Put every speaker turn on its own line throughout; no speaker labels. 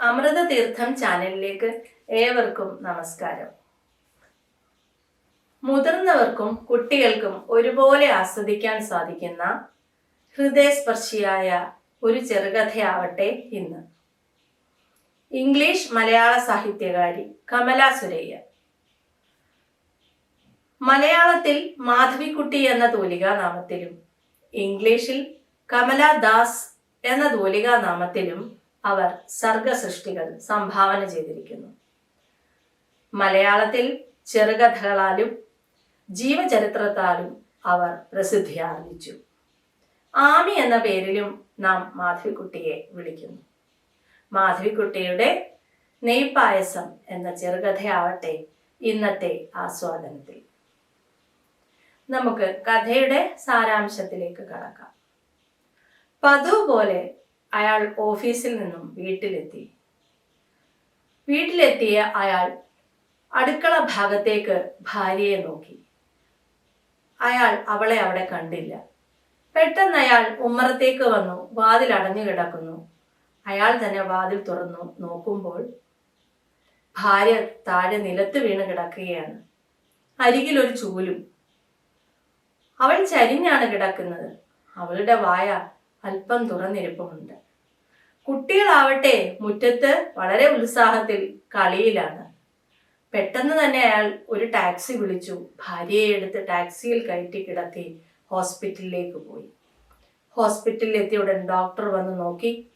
അമൃത തീർത്ഥം ചാനലിലേക്ക് ഏവർക്കും നമസ്കാരം. മുതിർന്നവർക്കും കുട്ടികൾക്കും ഒരുപോലെ ആസ്വദിക്കാൻ സാധിക്കുന്ന ഹൃദയസ്പർശിയായ ഒരു ചെറുകഥയാവട്ടെ ഇന്ന്. ഇംഗ്ലീഷ് മലയാള സാഹിത്യകാരി കമല സുരയ്യ. മലയാളത്തിൽ മാധവിക്കുട്ടി എന്ന തൂലികാ നാമത്തിലും ഇംഗ്ലീഷിൽ കമല ദാസ് എന്ന തൂലികാ നാമത്തിലും അവർ സർഗസൃഷ്ടികൾ സംഭാവന ചെയ്തിരിക്കുന്നു. മലയാളത്തിൽ ചെറുകഥകളാലും ജീവചരിത്രത്താലും അവർ പ്രസിദ്ധി ആർജിച്ചു. ആമി എന്ന പേരിലും നാം മാധവിക്കുട്ടിയെ വിളിക്കുന്നു. മാധവിക്കുട്ടിയുടെ നെയ്പായസം എന്ന ചെറുകഥയാവട്ടെ ഇന്നത്തെ ആസ്വാദനത്തിൽ. നമുക്ക് കഥയുടെ സാരാംശത്തിലേക്ക് കടക്കാം. പതിവ് പോലെ അയാൾ ഓഫീസിൽ നിന്നും വീട്ടിലെത്തി. വീട്ടിലെത്തിയ അയാൾ അടുക്കള ഭാഗത്തേക്ക് ഭാര്യയെ നോക്കി. അയാൾ അവളെ അവിടെ കണ്ടില്ല. പെട്ടെന്ന് അയാൾ ഉമ്മറത്തേക്ക് വന്നു വാതിൽ അടഞ്ഞു കിടക്കുന്നു. അയാൾ തന്നെ വാതിൽ തുറന്നു നോക്കുമ്പോൾ ഭാര്യ താഴെ നിലത്ത് വീണ് കിടക്കുകയാണ്. അരികിൽ ഒരു ചൂലും. അവൾ ചരിഞ്ഞാണ് കിടക്കുന്നത്. അവളുടെ വായ അല്പം തുറന്നിരിപ്പുമുണ്ട്. കുട്ടികളാവട്ടെ മുറ്റത്ത് വളരെ ഉത്സാഹത്തിൽ കളിയിലാണ്. പെട്ടെന്ന് തന്നെ അയാൾ ഒരു ടാക്സി വിളിച്ചു. ഭാര്യയെ എടുത്ത് ടാക്സിയിൽ കയറ്റി കിടത്തി ഹോസ്പിറ്റലിലേക്ക് പോയി. ഹോസ്പിറ്റലിൽ എത്തിയ ഉടൻ ഡോക്ടർ വന്ന് നോക്കി.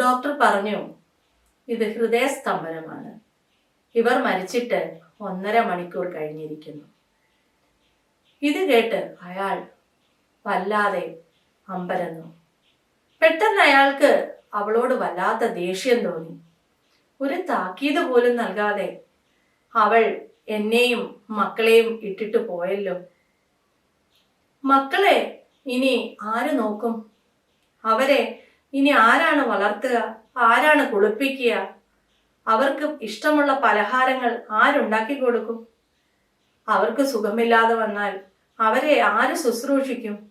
ഡോക്ടർ പറഞ്ഞു ഇത് ഹൃദയസ്തംഭനമാണ്. ഇവർ മരിച്ചിട്ട് ഒന്നര മണിക്കൂർ കഴിഞ്ഞിരിക്കുന്നു. ഇത് കേട്ട് അയാൾ വല്ലാതെ അമ്പരന്നു. പെട്ടെന്ന് അയാൾക്ക് അവളോട് വല്ലാത്ത ദേഷ്യം തോന്നി. ഒരു താക്കീത് പോലും നൽകാതെ അവൾ എന്നെയും മക്കളെയും ഇട്ടിട്ട് പോയല്ലോ. മക്കളെ ഇനി ആര് നോക്കും? അവരെ ഇനി ആരാണ് വളർത്തുക? ആരാണ് കുളിപ്പിക്കുക? അവർക്ക് ഇഷ്ടമുള്ള പലഹാരങ്ങൾ ആരുണ്ടാക്കി കൊടുക്കും? അവർക്ക് സുഖമില്ലാതെ വന്നാൽ അവരെ ആര് ശുശ്രൂഷിക്കും?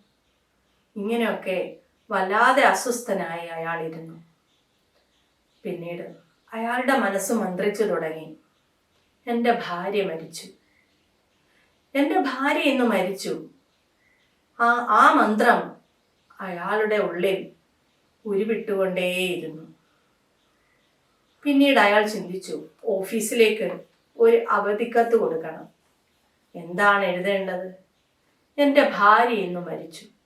ഇങ്ങനെയൊക്കെ വല്ലാതെ അസ്വസ്ഥനായി അയാളിരുന്നു. പിന്നീട് അയാളുടെ മനസ്സ് മന്ത്രിച്ചു തുടങ്ങി. എന്റെ ഭാര്യ മരിച്ചു. എന്റെ ഭാര്യ ഇന്ന് മരിച്ചു. ആ ആ മന്ത്രം അയാളുടെ ഉള്ളിൽ ഉരുവിട്ടുകൊണ്ടേയിരുന്നു. പിന്നീട് അയാൾ ചിന്തിച്ചു ഓഫീസിലേക്ക് ഒരു അവധിക്കത്ത് കൊടുക്കണം. എന്താണ് എഴുതേണ്ടത്? എന്റെ ഭാര്യ ഇന്ന് മരിച്ചു.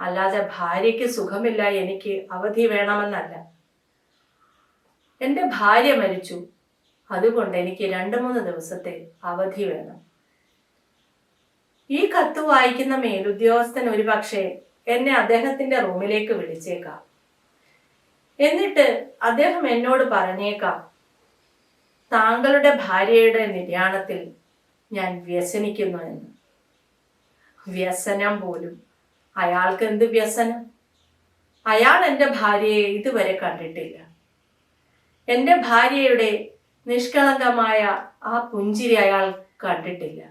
അല്ലാതെ ഭാര്യയ്ക്ക് സുഖമില്ല എനിക്ക് അവധി വേണമെന്നല്ല. എന്റെ ഭാര്യ മരിച്ചു. അതുകൊണ്ട് എനിക്ക് രണ്ട് മൂന്ന് ദിവസത്തെ അവധി വേണം. ഈ കത്ത് വായിക്കുന്ന മേലുദ്യോഗസ്ഥൻ ഒരുപക്ഷെ എന്നെ അദ്ദേഹത്തിന്റെ റൂമിലേക്ക് വിളിച്ചേക്കാം. എന്നിട്ട് അദ്ദേഹം എന്നോട് പറഞ്ഞേക്കാം താങ്കളുടെ ഭാര്യയുടെ നിര്യാണത്തിൽ ഞാൻ വ്യസനിക്കുന്നു എന്ന്. വ്യസനം പോലും അയാൾക്ക് എന്ത് വ്യസനം? അയാൾ എന്റെ ഭാര്യയെ ഇതുവരെ കണ്ടിട്ടില്ല. എന്റെ ഭാര്യയുടെ നിഷ്കളങ്കമായ ആ പുഞ്ചിരി അയാൾ കണ്ടിട്ടില്ല.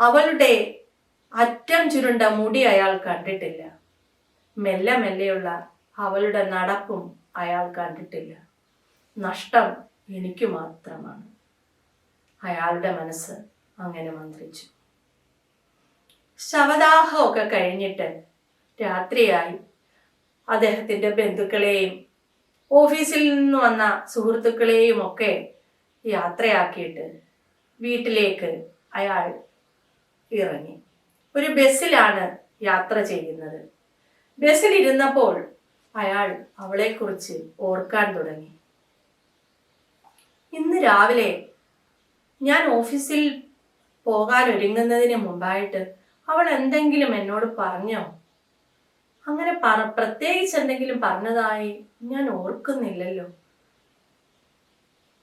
അവളുടെ അറ്റം ചുരുണ്ട മുടി അയാൾ കണ്ടിട്ടില്ല. മെല്ലെ മെല്ലെയുള്ള അവളുടെ നടപ്പും അയാൾ കണ്ടിട്ടില്ല. നഷ്ടം എനിക്ക് മാത്രമാണ്. അയാളുടെ മനസ്സ് അങ്ങനെ മന്ത്രിച്ചു. ശവദാഹമൊക്കെ കഴിഞ്ഞിട്ട് രാത്രിയായി. അദ്ദേഹത്തിന്റെ ബന്ധുക്കളെയും ഓഫീസിൽ നിന്ന് വന്ന സുഹൃത്തുക്കളെയും ഒക്കെ യാത്രയാക്കിയിട്ട് വീട്ടിലേക്ക് അയാൾ ഇറങ്ങി. ഒരു ബസ്സിലാണ് യാത്ര ചെയ്യുന്നത്. ബസ്സിലിരുന്നപ്പോൾ അയാൾ അവളെക്കുറിച്ച് ഓർക്കാൻ തുടങ്ങി. ഇന്ന് രാവിലെ ഞാൻ ഓഫീസിൽ പോകാൻ ഒരുങ്ങുന്നതിന് മുമ്പായിട്ട് അവൾ എന്തെങ്കിലും എന്നോട് പറഞ്ഞോ? അങ്ങനെ പറ പ്രത്യേകിച്ച് എന്തെങ്കിലും പറഞ്ഞതായി ഞാൻ ഓർക്കുന്നില്ലല്ലോ.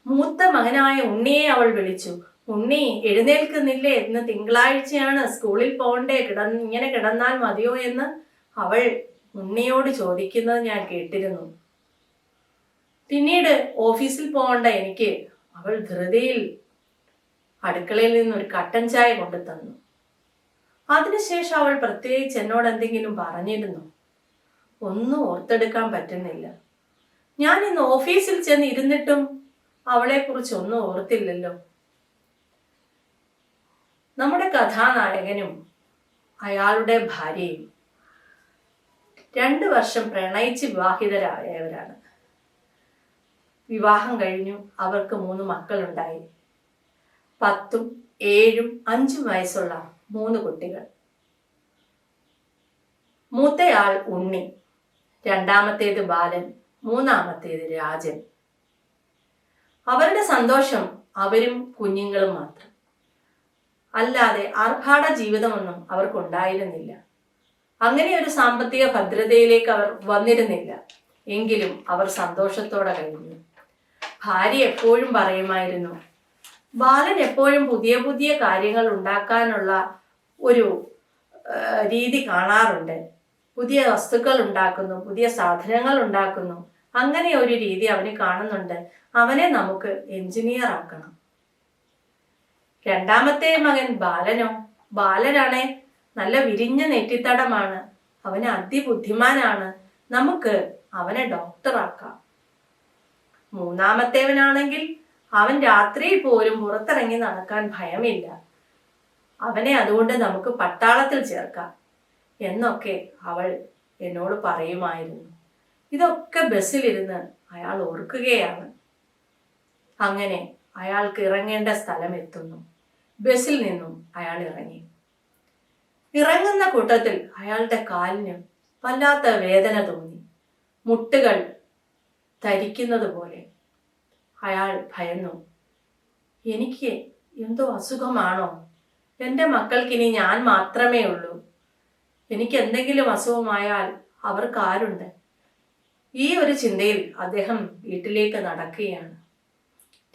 മൂത്ത മകനായ ഉണ്ണിയെ അവൾ വിളിച്ചു. ഉണ്ണി എഴുന്നേൽക്കുന്നില്ലേ ഇന്ന് തിങ്കളാഴ്ചയാണ് സ്കൂളിൽ പോകണ്ടേ കിടന്ന് ഇങ്ങനെ കിടന്നാൽ മതിയോ എന്ന് അവൾ ഉണ്ണിയോട് ചോദിക്കുന്നത് ഞാൻ കേട്ടിരുന്നു. പിന്നീട് ഓഫീസിൽ പോകണ്ട എനിക്ക് അവൾ ധൃതിയിൽ അടുക്കളയിൽ നിന്ന് ഒരു കട്ടൻ ചായ കൊണ്ടു തന്നു അതിനുശേഷം അവൾ പ്രത്യേകിച്ച് എന്നോട് എന്തെങ്കിലും പറഞ്ഞിരുന്നു? ഒന്നും ഓർത്തെടുക്കാൻ പറ്റുന്നില്ല. ഞാൻ ഇന്ന് ഓഫീസിൽ ചെന്ന് ഇരുന്നിട്ടും അവളെക്കുറിച്ച് ഒന്നും ഓർത്തില്ലല്ലോ. നമ്മുടെ കഥാനായകനും അയാളുടെ ഭാര്യയും രണ്ട് വർഷം പ്രണയിച്ച് വിവാഹിതരായവരാണ്. വിവാഹം കഴിഞ്ഞു അവർക്ക് മൂന്ന് മക്കളുണ്ടായി. പത്തും ഏഴും അഞ്ചും വയസ്സുള്ള മൂന്ന് കുട്ടികൾ. മൂത്തയാൾ ഉണ്ണി രണ്ടാമത്തേത് ബാലൻ മൂന്നാമത്തേത് രാജൻ. അവരുടെ സന്തോഷം അവരും കുഞ്ഞുങ്ങളും മാത്രം. അല്ലാതെ ആർഭാട ജീവിതമൊന്നും അവർക്കുണ്ടായിരുന്നില്ല. അങ്ങനെ ഒരു സാമ്പത്തിക ഭദ്രതയിലേക്ക് അവർ വന്നിരുന്നില്ല. എങ്കിലും അവർ സന്തോഷത്തോടെ കഴിഞ്ഞു. ഭാര്യ എപ്പോഴും പറയുമായിരുന്നു ബാലൻ എപ്പോഴും പുതിയ പുതിയ കാര്യങ്ങൾ ഉണ്ടാക്കാനുള്ള ഒരു രീതി കാണാറുണ്ട്. പുതിയ വസ്തുക്കൾ ഉണ്ടാക്കുന്നു പുതിയ സാധനങ്ങൾ ഉണ്ടാക്കുന്നു. അങ്ങനെ ഒരു രീതി അവന് കാണുന്നുണ്ട്. അവനെ നമുക്ക് എഞ്ചിനീയർ ആക്കണം. രണ്ടാമത്തെ മകൻ ബാലനോ ബാലനാണെ നല്ല വിരിഞ്ഞ നെറ്റിത്തടമാണ്. അവന് അതിബുദ്ധിമാനാണ്. നമുക്ക് അവനെ ഡോക്ടറാക്കാം മൂന്നാമത്തേവനാണെങ്കിൽ അവൻ രാത്രി പോലും പുറത്തിറങ്ങി നടക്കാൻ ഭയമില്ല. അവനെ അതുകൊണ്ട് നമുക്ക് പട്ടാളത്തിൽ ചേർക്കാം എന്നൊക്കെ അവൾ എന്നോട് പറയുമായിരുന്നു. ഇതൊക്കെ ബസ്സിലിരുന്ന് അയാൾ ഓർക്കുകയാണ്. അങ്ങനെ അയാൾക്ക് ഇറങ്ങേണ്ട സ്ഥലം എത്തുന്നു. ബസ്സിൽ നിന്നും അയാൾ ഇറങ്ങി. ഇറങ്ങുന്ന കൂട്ടത്തിൽ അയാളുടെ കാലിന് വല്ലാത്ത വേദന തോന്നി. മുട്ടുകൾ ധരിക്കുന്നത് പോലെ. അയാൾ ഭയന്നു. എനിക്ക് എന്തോ അസുഖമാണോ? എന്റെ മക്കൾക്കിനി ഞാൻ മാത്രമേ ഉള്ളൂ. എനിക്ക് എന്തെങ്കിലും അസുഖമായാൽ അവർക്ക് ആരുണ്ട്? ഈ ഒരു ചിന്തയിൽ അദ്ദേഹം വീട്ടിലേക്ക് നടക്കുകയാണ്.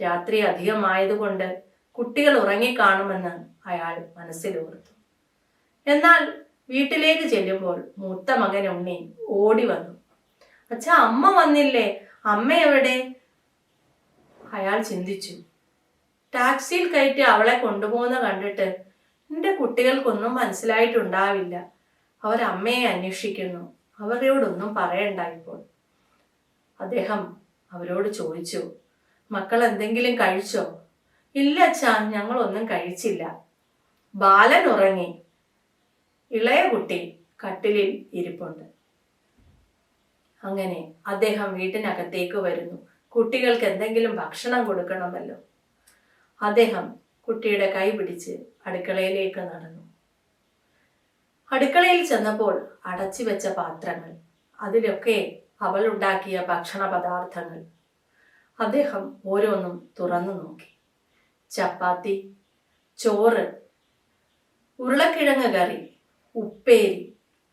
രാത്രി അധികമായതുകൊണ്ട് കുട്ടികൾ ഉറങ്ങിക്കാണുമെന്ന് അയാൾ മനസ്സിലോർത്തു എന്നാൽ വീട്ടിലേക്ക് ചെല്ലുമ്പോൾ മൂത്ത മകൻ ഉണ്ണി ഓടി വന്നു. അച്ഛ അമ്മ വന്നില്ലേ? അമ്മ എവിടെ? അയാൾ ചിന്തിച്ചു. ടാക്സിയിൽ കയറ്റി അവളെ കൊണ്ടുപോകുന്ന കണ്ടിട്ട് എന്റെ കുട്ടികൾക്കൊന്നും മനസ്സിലായിട്ടുണ്ടാവില്ല. അവർ അമ്മയെ അന്വേഷിക്കുന്നു. അവരോടൊന്നും പറയണ്ട ഇപ്പോൾ. അദ്ദേഹം അവരോട് ചോദിച്ചു മക്കൾ എന്തെങ്കിലും കഴിച്ചോ? ഇല്ല അച്ഛാ ഞങ്ങളൊന്നും കഴിച്ചില്ല. ബാലൻ ഉറങ്ങി. ഇളയ കുട്ടി കട്ടിലിൽ ഇരിപ്പുണ്ട്. അങ്ങനെ അദ്ദേഹം വീട്ടിനകത്തേക്ക് വരുന്നു. കുട്ടികൾക്ക് എന്തെങ്കിലും ഭക്ഷണം കൊടുക്കണമല്ലോ. അദ്ദേഹം കുട്ടിയുടെ കൈ പിടിച്ച് അടുക്കളയിലേക്ക് നടന്നു. അടുക്കളയിൽ ചെന്നപ്പോൾ അടച്ചു വെച്ച പാത്രങ്ങൾ അതിലൊക്കെ അവൾ ഉണ്ടാക്കിയ ഭക്ഷണ പദാർത്ഥങ്ങൾ. അദ്ദേഹം ഓരോന്നും തുറന്നു നോക്കി. ചപ്പാത്തി ചോറ് ഉരുളക്കിഴങ്ങ് കറി ഉപ്പേരി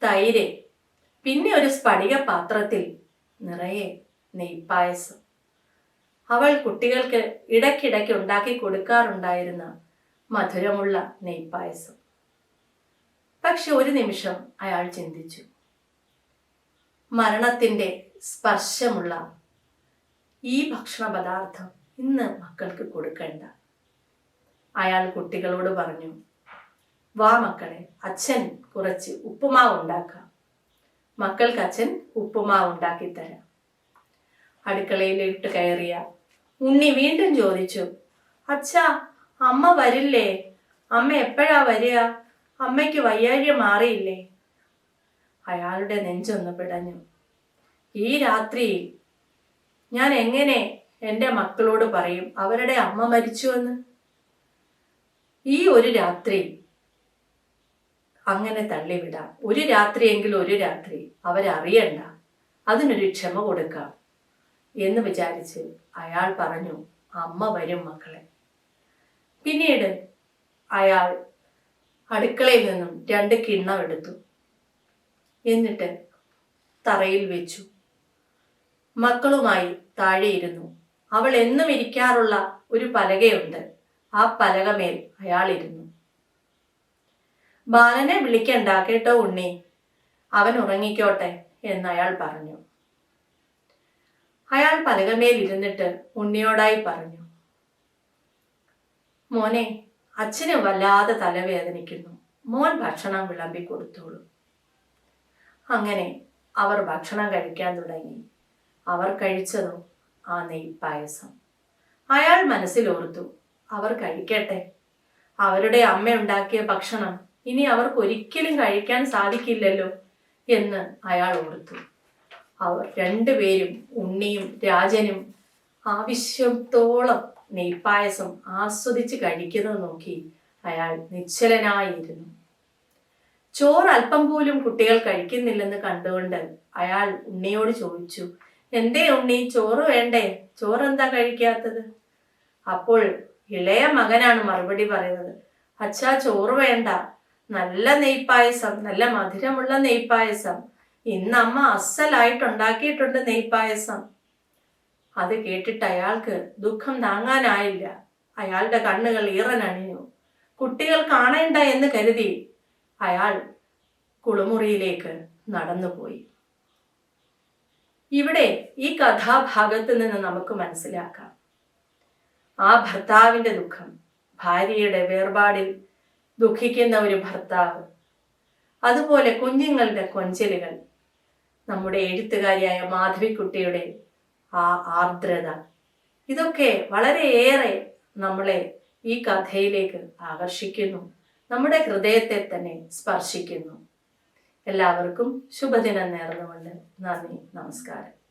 തൈര് പിന്നെ ഒരു സ്ഫടിക പാത്രത്തിൽ നിറയെ നെയ്പ്പായസം. അവൾ കുട്ടികൾക്ക് ഇടയ്ക്കിടയ്ക്ക് ഉണ്ടാക്കി കൊടുക്കാറുണ്ടായിരുന്ന മധുരമുള്ള നെയ്പായസം പക്ഷെ ഒരു നിമിഷം അയാൾ ചിന്തിച്ചു. മരണത്തിന്റെ സ്പർശമുള്ള ഈ ഭക്ഷണ പദാർത്ഥം ഇന്ന് മക്കൾക്ക് കൊടുക്കണ്ട. അയാൾ കുട്ടികളോട് പറഞ്ഞു വാ മക്കളെ അച്ഛൻ കുറച്ച് ഉപ്പുമാവ് ഉണ്ടാക്കാം. മക്കൾക്ക് അച്ഛൻ ഉപ്പുമാവ് ഉണ്ടാക്കി തരാം അടുക്കളയിലിട്ട് കയറിയ. ഉണ്ണി വീണ്ടും ചോദിച്ചു അച്ഛാ അമ്മ വരില്ലേ? അമ്മ എപ്പോഴാ വരിക? അമ്മയ്ക്ക് വയ്യാഴ്ച മാറിയില്ലേ? അയാളുടെ നെഞ്ചൊന്ന് പിടഞ്ഞു. ഈ രാത്രിയിൽ ഞാൻ എങ്ങനെ എന്റെ മക്കളോട് പറയും അവരുടെ അമ്മ മരിച്ചുവെന്ന് ഈ ഒരു രാത്രി അങ്ങനെ തള്ളിവിടാം. ഒരു രാത്രിയെങ്കിൽ ഒരു രാത്രി. അവരറിയണ്ട. അതിനൊരു ക്ഷമ കൊടുക്കാം. എന്ന് വിചാരിച്ച് അയാൾ പറഞ്ഞു അമ്മ വരും മക്കളെ. പിന്നീട് അയാൾ അടുക്കളയിൽ നിന്നും രണ്ട് കിണ്ണം എടുത്തു. എന്നിട്ട് തറയിൽ വെച്ചു. മക്കളുമായി താഴെയിരുന്നു അവൾ എന്നും ഇരിക്കാറുള്ള ഒരു പലകയുണ്ട്. ആ പലകമേൽ അയാൾ ഇരുന്നു. ബാലനെ വിളിക്കണ്ട കേട്ടോ ഉണ്ണി. അവൻ ഉറങ്ങിക്കോട്ടെ എന്ന് അയാൾ പറഞ്ഞു. അയാൾ പലകമേലിരുന്നിട്ട് ഉണ്ണിയോടായി പറഞ്ഞു മോനെ അച്ഛന് വല്ലാതെ തലവേദനിക്കുന്നു. മോൻ ഭക്ഷണം വിളമ്പി കൊടുത്തോളൂ അങ്ങനെ അവർ ഭക്ഷണം കഴിക്കാൻ തുടങ്ങി. അവർ കഴിച്ചതോ ആ നെയ്പായസം അയാൾ മനസ്സിൽ ഓർത്തു അവർ കഴിക്കട്ടെ. അവരുടെ അമ്മ ഉണ്ടാക്കിയ ഭക്ഷണം ഇനി അവർക്ക് ഒരിക്കലും കഴിക്കാൻ സാധിക്കില്ലല്ലോ എന്ന് അയാൾ ഓർത്തു. അവർ രണ്ടുപേരും ഉണ്ണിയും രാജനും ആവശ്യത്തോളം നെയ്പായസം ആസ്വദിച്ച് കഴിക്കുന്നത് നോക്കി അയാൾ നിശ്ചലനായിരുന്നു. ചോറ് അല്പം പോലും കുട്ടികൾ കഴിക്കുന്നില്ലെന്ന് കണ്ടുകൊണ്ട് അയാൾ ഉണ്ണിയോട് ചോദിച്ചു എന്തേ ഉണ്ണി ചോറ് വേണ്ടേ? ചോറ് എന്താ കഴിക്കാത്തത്? അപ്പോൾ ഇളയ മകനാണ് മറുപടി പറയുന്നത് അച്ഛാ ചോറ് വേണ്ട. നല്ല നെയ്പായസം നല്ല മധുരമുള്ള നെയ്പായസം. ഇന്ന് അമ്മ അസലായിട്ട് ഉണ്ടാക്കിയിട്ടുണ്ട് നെയ്പായസം. അത് കേട്ടിട്ട് അയാൾക്ക് ദുഃഖം താങ്ങാനായില്ല. അയാളുടെ കണ്ണുകൾ ഈറനണിഞ്ഞു കുട്ടികൾ കാണേണ്ട എന്ന് കരുതി അയാൾ കുളിമുറിയിലേക്ക് നടന്നുപോയി. ഇവിടെ ഈ കഥാഭാഗത്ത് നിന്ന് നമുക്ക് മനസ്സിലാക്കാം. ആ ഭർത്താവിന്റെ ദുഃഖം ഭാര്യയുടെ വേർപാടിൽ ദുഃഖിക്കുന്ന ഒരു ഭർത്താവ് അതുപോലെ കുഞ്ഞുങ്ങളുടെ കൊഞ്ചലുകൾ നമ്മുടെ എഴുത്തുകാരിയായ മാധവിക്കുട്ടിയുടെ ആ ആർദ്രത. ഇതൊക്കെ വളരെയേറെ നമ്മളെ ഈ കഥയിലേക്ക് ആകർഷിക്കുന്നു. നമ്മുടെ ഹൃദയത്തെ തന്നെ സ്പർശിക്കുന്നു. എല്ലാവർക്കും ശുഭദിനം നേർന്നുകൊണ്ട് നന്ദി നമസ്കാരം.